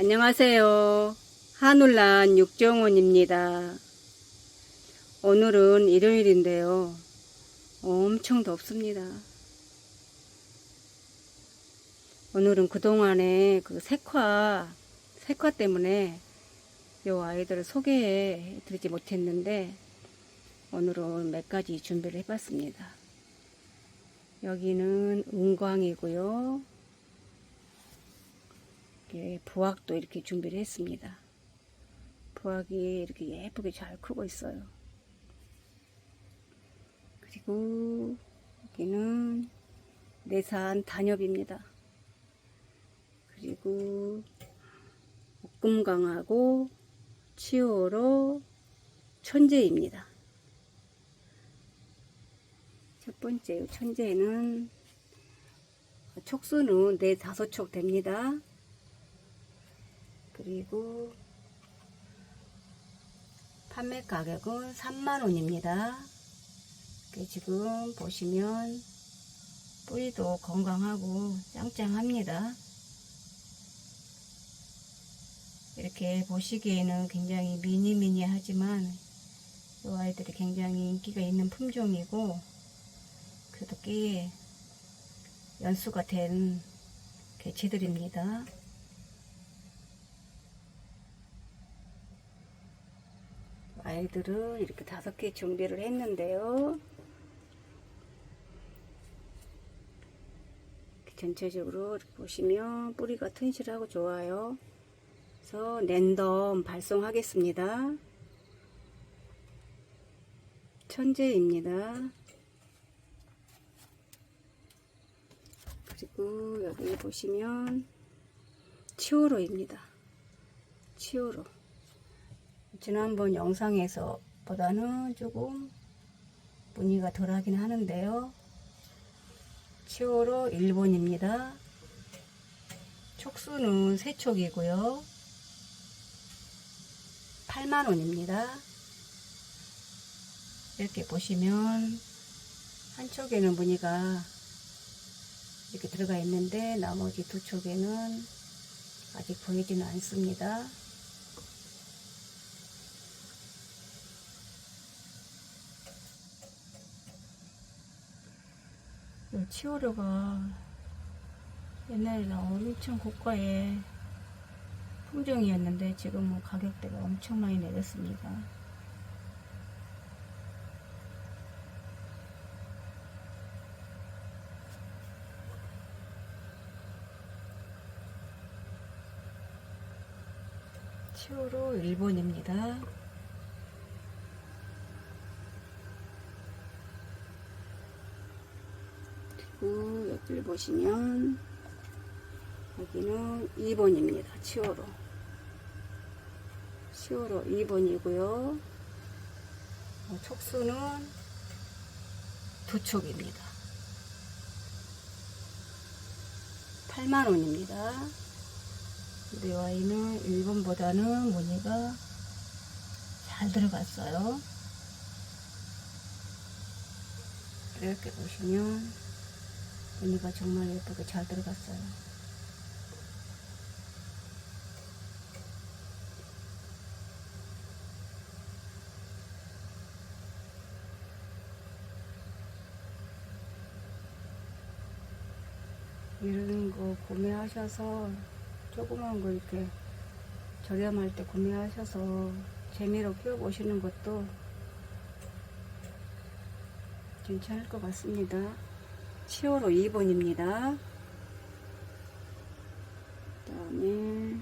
안녕하세요. 한울란 육정원입니다. 오늘은 일요일인데요. 엄청 덥습니다. 오늘은 그동안에 그 색화, 색화 때문에 요 아이들을 소개해 드리지 못했는데 오늘은 몇 가지 준비를 해봤습니다. 여기는 은광이고요. 이렇게 부학도 이렇게 준비를 했습니다. 부학이 이렇게 예쁘게 잘 크고 있어요. 그리고 여기는 내산 단엽입니다. 그리고 옥금강하고 치오로 천재입니다. 첫 번째 천재는 촉수는 네 다섯 촉 됩니다. 그리고 판매 가격은 3만원입니다. 지금 보시면 뿌리도 건강하고 짱짱합니다. 이렇게 보시기에는 굉장히 미니미니 하지만 이 아이들이 굉장히 인기가 있는 품종이고 그래도 꽤 연수가 된 개체들입니다. 아이들은 이렇게 다섯 개 준비를 했는데요. 전체적으로 보시면 뿌리가 튼실하고 좋아요. 그래서 랜덤 발송하겠습니다. 천재입니다. 그리고 여기 보시면 치오로입니다. 치오로. 지난번 영상에서 보다는 조금 무늬가 덜하긴 하는데요. 치오로 1번입니다. 촉수는 3촉이고요. 8만원입니다. 이렇게 보시면 한쪽에는 무늬가 이렇게 들어가 있는데 나머지 두 촉에는 아직 보이지는 않습니다. 이 치오르가 옛날에는 엄청 고가의 품종이었는데 지금은 가격대가 엄청 많이 내렸습니다. 치오로 일본입니다. 그리고 여기를 보시면 여기는 2번입니다. 치오로. 치오로 2번이고요. 촉수는 두 촉입니다. 8만원입니다. 우리 와인은 1번보다는 무늬가 잘 들어갔어요. 이렇게 보시면 무늬가 정말 예쁘게 잘 들어갔어요. 이런 거 구매하셔서 조그만 거 이렇게 저렴할 때 구매하셔서 재미로 키워보시는 것도 괜찮을 것 같습니다. 10월 2번입니다. 그 다음에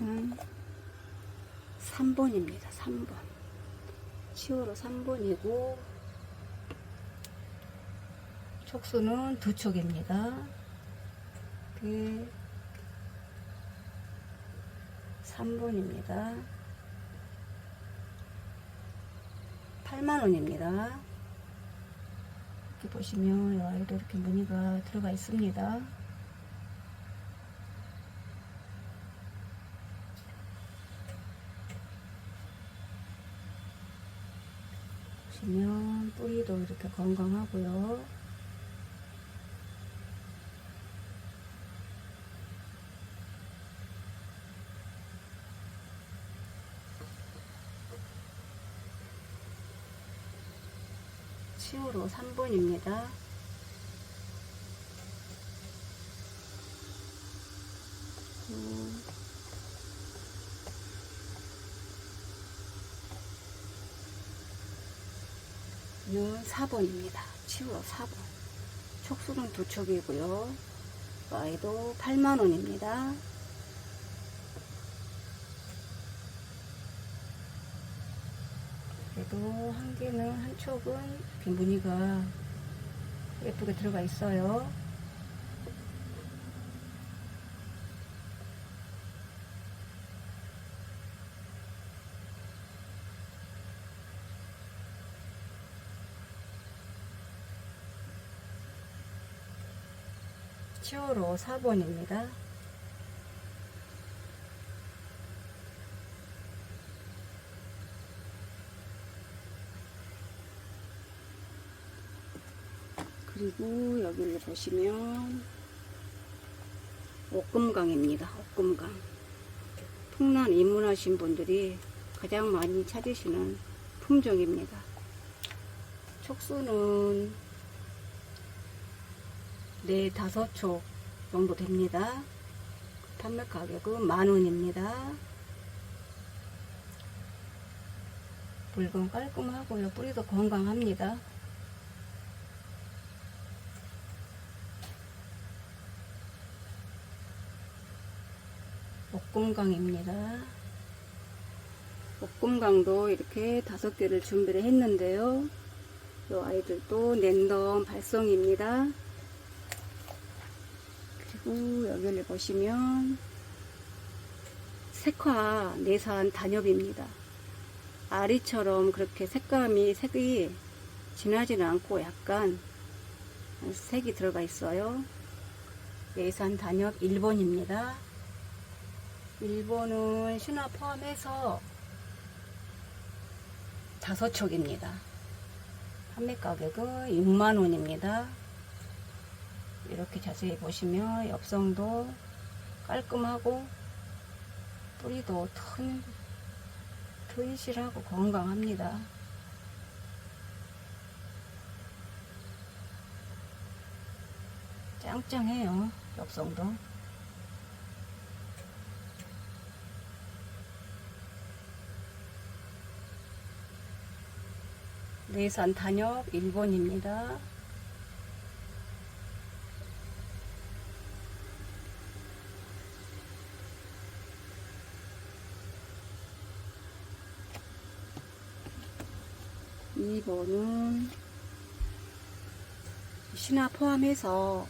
음, 3번입니다. 3번. 10월 3번이고 촉수는 두 촉입니다. 그 3번입니다. 8만원입니다. 이렇게 보시면 이 아이도 이렇게 무늬가 들어가 있습니다. 보시면 뿌리도 이렇게 건강하고요. 치우로 3번입니다. 는 4번입니다. 치우로 4번. 촉수는 두 촉이고요. Y도 8만원입니다. 그래도 한 개는 한 촉은 이렇게 무늬가 예쁘게 들어가 있어요. 치오로 4번입니다. 그리고 여기를 보시면 옥금강입니다. 옥금강. 풍란 입문하신 분들이 가장 많이 찾으시는 품종입니다. 촉수는 네 다섯 촉 정도 됩니다. 판매 가격은 만 원입니다. 물건 깔끔하고요. 뿌리도 건강합니다. 옥금강입니다. 옥금강도 이렇게 다섯 개를 준비를 했는데요. 이 아이들도 랜덤 발송입니다. 그리고 여기를 보시면 색화 내산 단엽입니다. 아리처럼 그렇게 색감이 색이 진하지는 않고 약간 색이 들어가 있어요. 내산 단엽 1번입니다. 1번은 신화 포함해서 다섯 촉입니다. 판매 가격은 6만원입니다. 이렇게 자세히 보시면 엽성도 깔끔하고 뿌리도 튼, 튼실하고 건강합니다. 짱짱해요. 엽성도. 내산 단엽 1번입니다. 이번은 신화 포함해서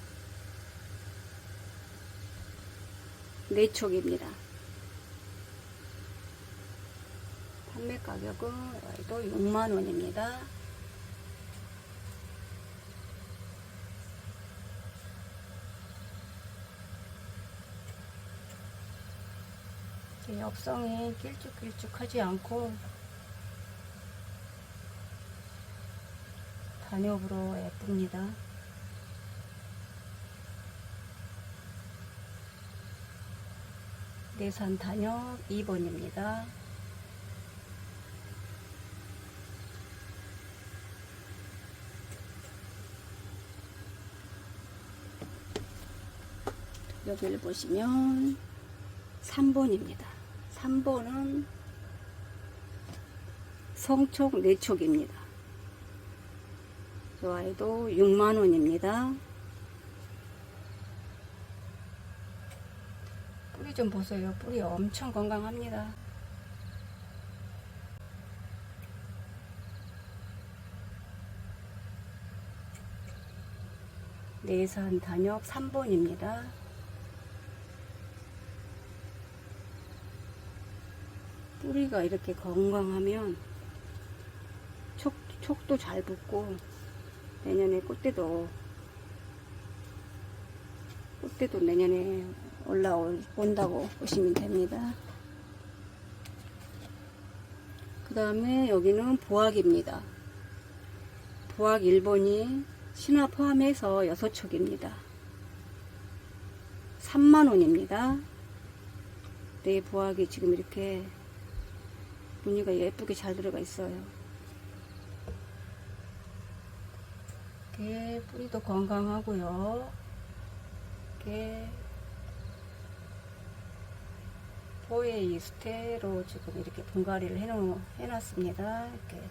4촉입니다. 판매 가격은 또 6만원입니다. 엽성이 길쭉길쭉하지 않고 단엽으로 예쁩니다. 내산 단엽 2번입니다. 여기를 보시면 3번입니다. 3번은 성촉 4촉입니다. 이 아이도 6만원입니다. 뿌리 좀 보세요. 뿌리 엄청 건강합니다. 내산 단엽 3번입니다. 뿌리가 이렇게 건강하면 촉, 촉도 잘 붙고 내년에 꽃대도 꽃대도 내년에 올라온다고 보시면 됩니다. 그 다음에 여기는 보학입니다. 보학 1번이 신화 포함해서 6촉입니다. 3만원입니다. 네, 보학이 지금 이렇게 무늬가 예쁘게 잘 들어가 있어요. 이렇게 뿌리도 건강하고요. 이렇게 포에 이스테로 지금 이렇게 분갈이를 해놓, 해놨습니다. 이렇게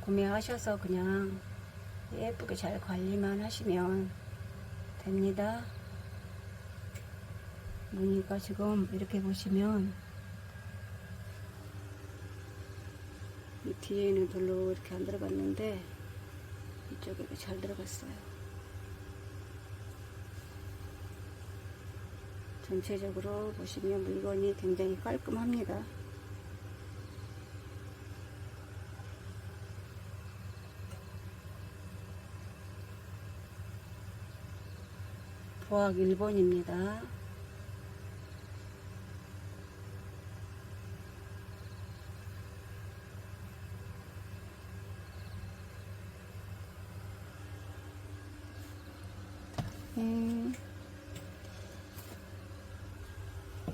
구매하셔서 그냥 예쁘게 잘 관리만 하시면 됩니다. 무늬가 지금 이렇게 보시면 이 뒤에는 별로 이렇게 안 들어갔는데 이쪽에 잘 들어갔어요. 전체적으로 보시면 물건이 굉장히 깔끔합니다. 보학 1번입니다.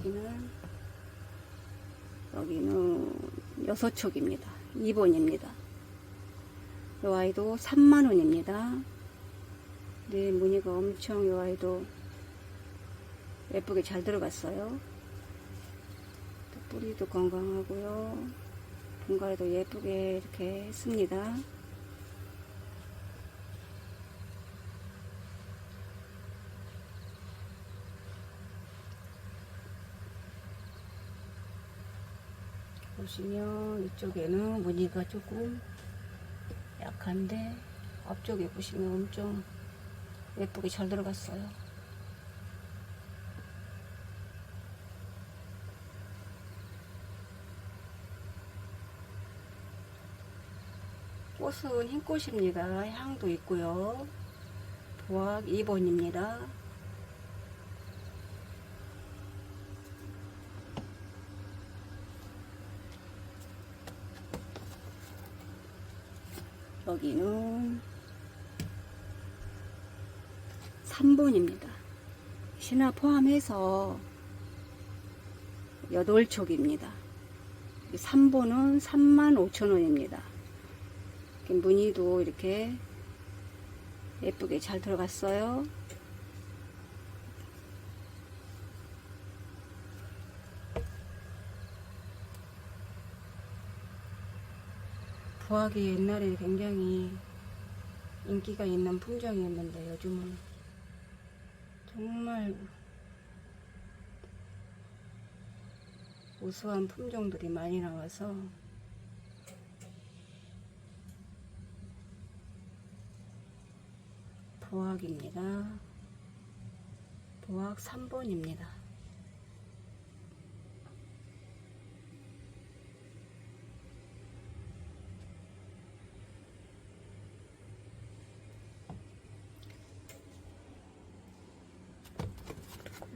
여기는 여기는 여섯 촉입니다. 2번입니다. 이 아이도 3만 원입니다. 네, 무늬가 엄청 이 아이도 예쁘게 잘 들어갔어요. 또 뿌리도 건강하고요. 분갈이도 예쁘게 이렇게 했습니다. 보시면 이쪽에는 무늬가 조금 약한데 앞쪽에 보시면 엄청 예쁘게 잘 들어갔어요. 꽃은 흰 꽃입니다. 향도 있고요. 보학 2번입니다. 여기는 3번입니다. 신화 포함해서 8촉입니다. 3번은 35,000원입니다. 무늬도 이렇게 예쁘게 잘 들어갔어요. 부학이 옛날에 굉장히 인기가 있는 품종이었는데 요즘은 정말 우수한 품종들이 많이 나와서 보학입니다. 보학 3번입니다.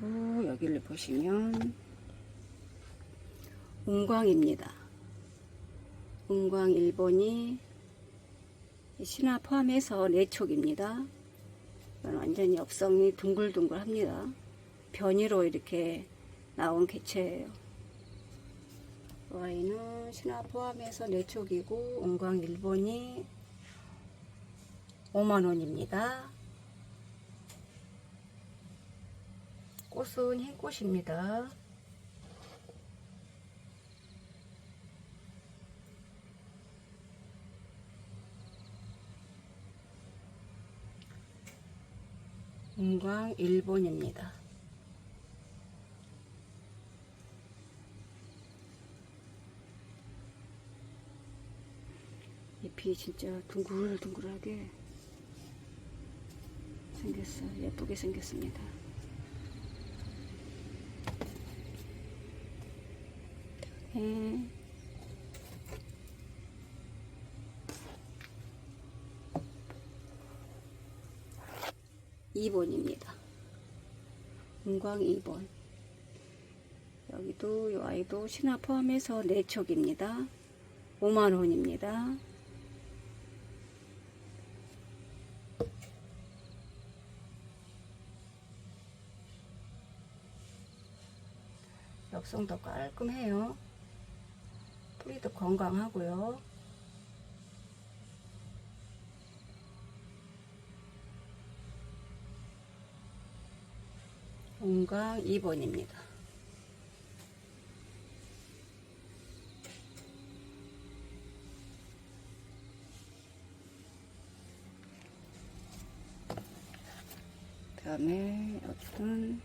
그리고 여기를 보시면 은광입니다. 은광 1번이 신화 포함해서 4촉입니다. 이건 완전히 엽성이 둥글둥글합니다. 변이로 이렇게 나온 개체예요. 와인은 신화 포함해서 4촉이고 은광 1번이 5만원입니다. 꽃은 흰꽃입니다. 은광 1번입니다. 잎이 진짜 둥글둥글하게 생겼어요. 예쁘게 생겼습니다. 네. 2번입니다. 은광 2번. 여기도 이 아이도 신화 포함해서 4촉입니다. 5만원입니다. 엽성도 깔끔해요. 뿌리도 건강하고요. 건강 2번입니다. 그 다음에 어떤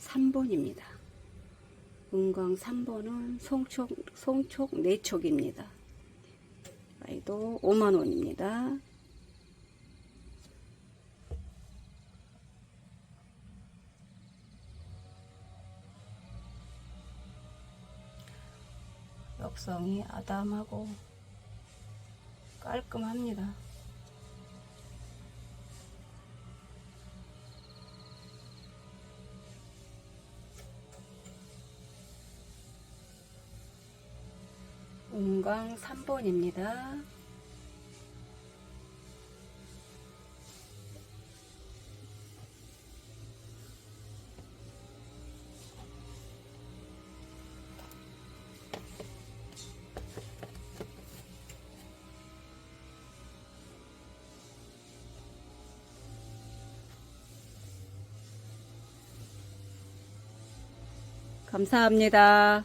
3번입니다. 은강 3번은 송촉, 송촉 4촉입니다. 아이도 5만원입니다. 역성이 아담하고 깔끔합니다. 운강 3번입니다. 감사합니다.